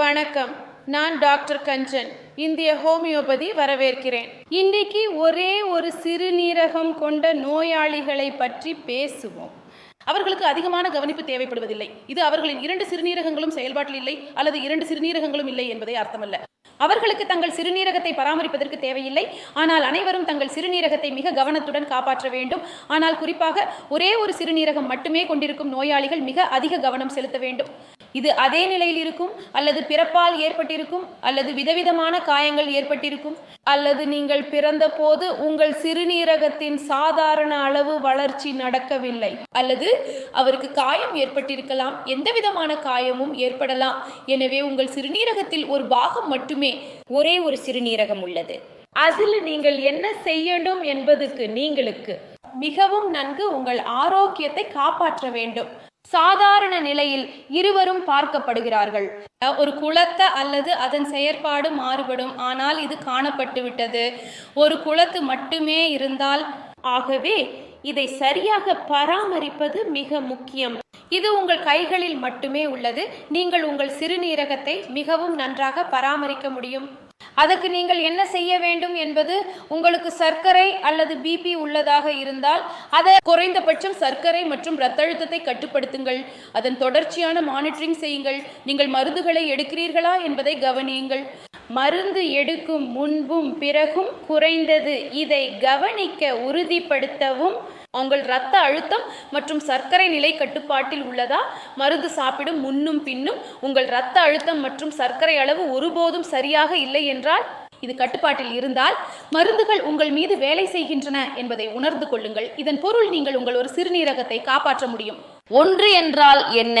வணக்கம். நான் டாக்டர் கஞ்சன். இந்திய ஹோமியோபதி வரவேற்கிறேன். இன்றைக்கு ஒரே ஒரு சிறுநீரகம் கொண்ட நோயாளிகளை பற்றி பேசுவோம். அவர்களுக்கு அதிகமான கவனிப்பு தேவைப்படுவதில்லை. இது அவர்களின் இரண்டு சிறுநீரகங்களும் செயல்பாட்டில் இல்லை அல்லது இரண்டு சிறுநீரகங்களும் இல்லை என்பதை அர்த்தமல்ல. அவர்களுக்கு தங்கள் சிறுநீரகத்தை பராமரிப்பதற்கு தேவையில்லை. ஆனால் அனைவரும் தங்கள் சிறுநீரகத்தை மிக கவனத்துடன் காப்பாற்ற வேண்டும். ஆனால் குறிப்பாக ஒரே ஒரு சிறுநீரகம் மட்டுமே கொண்டிருக்கும் நோயாளிகள் மிக அதிக கவனம் செலுத்த வேண்டும். இது அதே நிலையில் இருக்கும் அல்லது பிறப்பால் ஏற்பட்டிருக்கும் அல்லது விதவிதமான காயங்கள் ஏற்பட்டிருக்கும் அல்லது நீங்கள் பிறந்தபோது உங்கள் சிறுநீரகத்தின் சாதாரண அளவு வளர்ச்சி நடக்கவில்லை அல்லது அவருக்கு காயம் ஏற்பட்டிருக்கலாம் எந்த விதமான காயமும் ஏற்படலாம். எனவே உங்கள் சிறுநீரகத்தில் ஒரு பாகம் மட்டுமே ஒரே ஒரு சிறுநீரகம் உள்ளது. அதில் நீங்கள் என்ன செய்யணும் என்பதுக்கு நீங்களுக்கு மிகவும் நன்கு உங்கள் ஆரோக்கியத்தை காப்பாற்ற வேண்டும். சாதாரண நிலையில் இருவரும் பார்க்கப்படுகிறார்கள். ஒரு குளத்தை அல்லது அதன் செயற்பாடு மாறுபடும் ஆனால் இது காணப்பட்டு விட்டது ஒரு குளத்து மட்டுமே இருந்தால் ஆகவே இதை சரியாக பராமரிப்பது மிக முக்கியம். இது உங்கள் கைகளில் மட்டுமே உள்ளது. நீங்கள் உங்கள் சிறுநீரகத்தை மிகவும் நன்றாக பராமரிக்க முடியும். அதற்கு நீங்கள் என்ன செய்ய வேண்டும் என்பது உங்களுக்கு சர்க்கரை அல்லது பிபி உள்ளதாக இருந்தால் அதை குறைந்தபட்சம் சர்க்கரை மற்றும் இரத்த அழுத்தத்தை கட்டுப்படுத்துங்கள். அதன் தொடர்ச்சியான மானிட்டரிங் செய்யுங்கள். நீங்கள் மருந்துகளை எடுக்கிறீர்களா என்பதை கவனியுங்கள். மருந்து எடுக்கும் முன்பும் பிறகும் குறைந்தது. இதை கவனிக்க உறுதிப்படுத்தவும் உங்கள் இரத்த அழுத்தம் மற்றும் சர்க்கரை நிலை கட்டுப்பாட்டில் உள்ளதா? மருந்து சாப்பிடும் முன்னும் பின்னும் உங்கள் இரத்த அழுத்தம் மற்றும் சர்க்கரை அளவு ஒருபோதும் சரியாக இல்லை என்றால் இது கட்டுப்பாட்டில் இருந்தால் மருந்துகள் உங்கள் மீது வேலை செய்கின்றன என்பதை உணர்ந்து கொள்ளுங்கள். இதன் பொருள் நீங்கள் உங்கள் ஒரு சிறுநீரகத்தை காப்பாற்ற முடியும். ஒன்று என்றால் என்ன?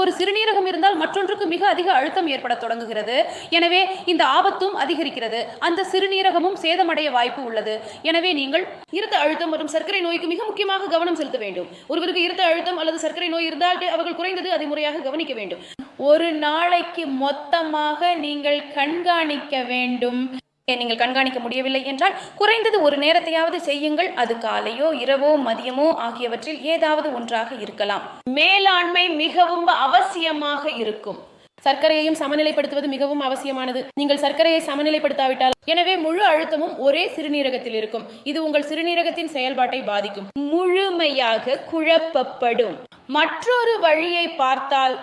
ஒரு சிறுநீரகம் இருந்தால் மற்றொன்றுக்கு மிக அதிக அழுத்தம் ஏற்பட தொடங்குகிறது. எனவே இந்த ஆபத்தும் அதிகரிக்கிறது. அந்த சிறுநீரகமும் சேதமடைய வாய்ப்பு உள்ளது. எனவே நீங்கள் இருத்த அழுத்தம் மற்றும் சர்க்கரை நோய்க்கு மிக முக்கியமாக கவனம் செலுத்த வேண்டும். ஒருவருக்கு இருத்த அழுத்தம் அல்லது சர்க்கரை நோய் இருந்தால் அவர்கள் குறைந்தது அதை முறையாக கவனிக்க வேண்டும். ஒரு நாளைக்கு மொத்தமாக நீங்கள் கண்காணிக்க வேண்டும். நீங்கள் கண்காணிக்க முடியவில்லை என்றால் குறைந்தது ஒரு நேரத்தையாவது செய்யுங்கள். அது காலையோ இரவோ மதியமோ ஆகியவற்றில் ஏதாவது ஒன்றாக இருக்கலாம். மேலாண்மை மிகவும் அவசியமாக இருக்கும். சர்க்கரையையும் சமநிலைப்படுத்துவது மிகவும் அவசியமானது. நீங்கள் சர்க்கரையை சமநிலைப்படுத்தாவிட்டால் எனவே முழு அழுத்தமும் ஒரே சிறுநீரகத்தில் இருக்கும். இது உங்கள் சிறுநீரகத்தின் செயல்பாட்டை பாதிக்கும். முழுமையாக குழப்பப்படும். மற்றொரு வழியை பார்த்தால்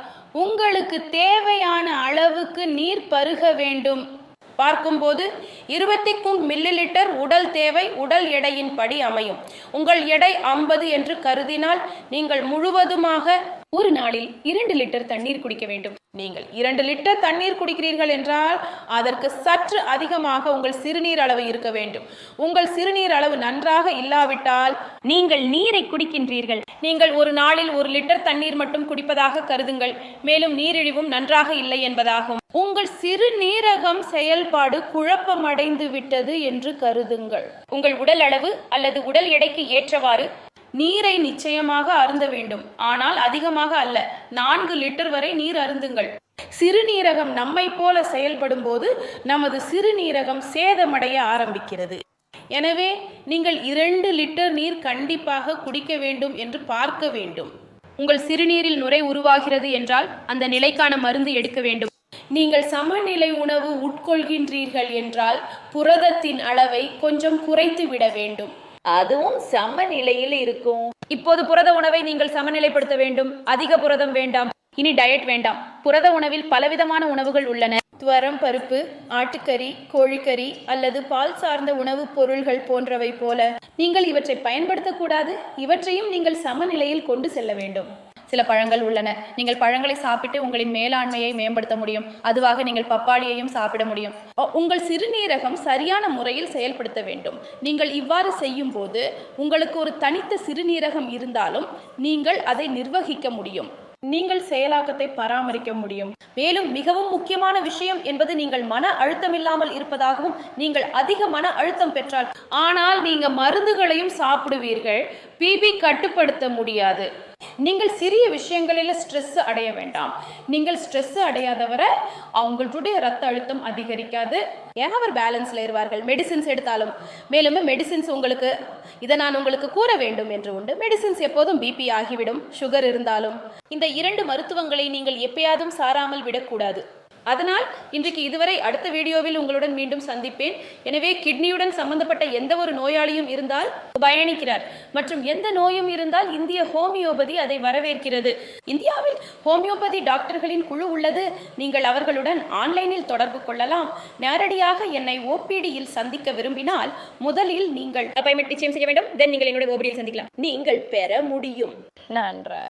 உங்களுக்கு தேவையான அளவுக்கு நீர் பருக வேண்டும். பார்க்கும்போது இருபத்திக்கும் மில்லி லிட்டர் உடல் தேவை உடல் எடையின் படி அமையும். உங்கள் எடை ஐம்பது என்று கருதினால் நீங்கள் முழுவதுமாக ஒரு நாளில் இரண்டு லிட்டர் தண்ணீர் குடிக்க வேண்டும். நீங்கள் இரண்டு லிட்டர் தண்ணீர் குடிக்கிறீர்கள் என்றால் அதற்கு சற்று அதிகமாக உங்கள் சிறுநீர் அளவு இருக்க வேண்டும். உங்கள் சிறுநீர் அளவு நன்றாக இல்லாவிட்டால் நீங்கள் நீரை குடிக்கின்றீர்கள். நீங்கள் ஒரு நாளில் ஒரு லிட்டர் தண்ணீர் மட்டும் குடிப்பதாக கருதுங்கள். மேலும் நீரிழிவும் நன்றாக இல்லை என்பதாகும். உங்கள் சிறுநீரகம் செயல்பாடு குழப்பமடைந்து விட்டது என்று கருதுங்கள். உங்கள் உடல் அளவு அல்லது உடல் எடைக்கு ஏற்றவாறு நீரை நிச்சயமாக அருந்த வேண்டும். ஆனால் அதிகமாக அல்ல. நான்கு லிட்டர் வரை நீர் அருந்துங்கள். சிறுநீரகம் நம்மை போல செயல்படும் போது நமது சிறுநீரகம் சேதமடைய ஆரம்பிக்கிறது. எனவே நீங்கள் இரண்டு லிட்டர் நீர் கண்டிப்பாக குடிக்க வேண்டும் என்று பார்க்க வேண்டும். உங்கள் சிறுநீரில் நுரை உருவாகிறது என்றால் அந்த நிலைக்கான மருந்து எடுக்க வேண்டும். நீங்கள் சமநிலை உணவு உட்கொள்கின்றீர்கள் என்றால் புரதத்தின் அளவை கொஞ்சம் குறைத்து விட வேண்டும். அதுவும் சமநிலையில் இருக்கும். இப்போது புரத உணவை நீங்கள் சமநிலைப்படுத்த வேண்டும். அதிக புரதம் வேண்டாம். இனி டயட் வேண்டாம். புரத உணவில் பலவிதமான உணவுகள் உள்ளன. துவரம் பருப்பு ஆட்டுக்கறி கோழிக்கறி அல்லது பால் சார்ந்த உணவுப் பொருள்கள் போன்றவை போல. நீங்கள் இவற்றை பயன்படுத்தக்கூடாது. இவற்றையும் நீங்கள் சமநிலையில் கொண்டு செல்ல வேண்டும். சில பழங்கள் உள்ளன. நீங்கள் பழங்களை சாப்பிட்டு உங்களின் மேலாண்மையை மேம்படுத்த முடியும். அதுவாக நீங்கள் பப்பாளியையும் சாப்பிட முடியும். உங்கள் சிறுநீரகம் சரியான முறையில் செயல்படுத்த வேண்டும். நீங்கள் இவ்வாறு செய்யும் போது உங்களுக்கு ஒரு தனித்த சிறுநீரகம் இருந்தாலும் நீங்கள் அதை நிர்வகிக்க முடியும். நீங்கள் செயலாக்கத்தை பராமரிக்க முடியும். மேலும் மிகவும் முக்கியமான விஷயம் என்பது நீங்கள் மன அழுத்தம் இல்லாமல் இருப்பதாகவும் நீங்கள் அதிக மன அழுத்தம் பெற்றால் ஆனால் நீங்கள் மருந்துகளையும் சாப்பிடுவீர்கள். பிபி கட்டுப்படுத்த முடியாது. நீங்கள் சிறிய விஷயங்களில் ஸ்ட்ரெஸ் அடைய வேண்டாம். நீங்கள் ஸ்ட்ரெஸ் அடையாதவரை அவங்களுடைய ரத்த அழுத்தம் அதிகரிக்காது. ஏன் அவர் பேலன்ஸில் இருவார்கள்? மெடிசின்ஸ் எடுத்தாலும். மேலும் மெடிசின்ஸ் உங்களுக்கு இதை நான் உங்களுக்கு கூற வேண்டும் என்று உண்டு. மெடிசின்ஸ் எப்போதும் பிபி ஆகிவிடும். சுகர் இருந்தாலும். இந்த இரண்டு மருத்துவங்களை நீங்கள் எப்பயாதும் சாராமல் விடக்கூடாது. அதனால் இன்றைக்கு இதுவரை அடுத்த வீடியோவில் உங்களுடன் மீண்டும் சந்திப்பேன். எனவே கிட்னியுடன் சம்பந்தப்பட்ட எந்த ஒரு நோயாளியும் இருந்தால் பயணிக்கிறார். மற்றும் எந்த நோயும் இருந்தால் இந்திய ஹோமியோபதி அதை வரவேற்கிறது. இந்தியாவில் ஹோமியோபதி டாக்டர்களின் குழு உள்ளது. நீங்கள் அவர்களுடன் ஆன்லைனில் தொடர்பு கொள்ளலாம். நேரடியாக என்னை ஓபிடியில் சந்திக்க விரும்பினால் முதலில் நீங்கள் அப்பாயின்மெண்ட் நிச்சயம் செய்ய வேண்டும். தென் நீங்கள் என்னுடைய ஓபிடியில் சந்திக்கலாம். நீங்கள் பெற முடியும். நன்றா.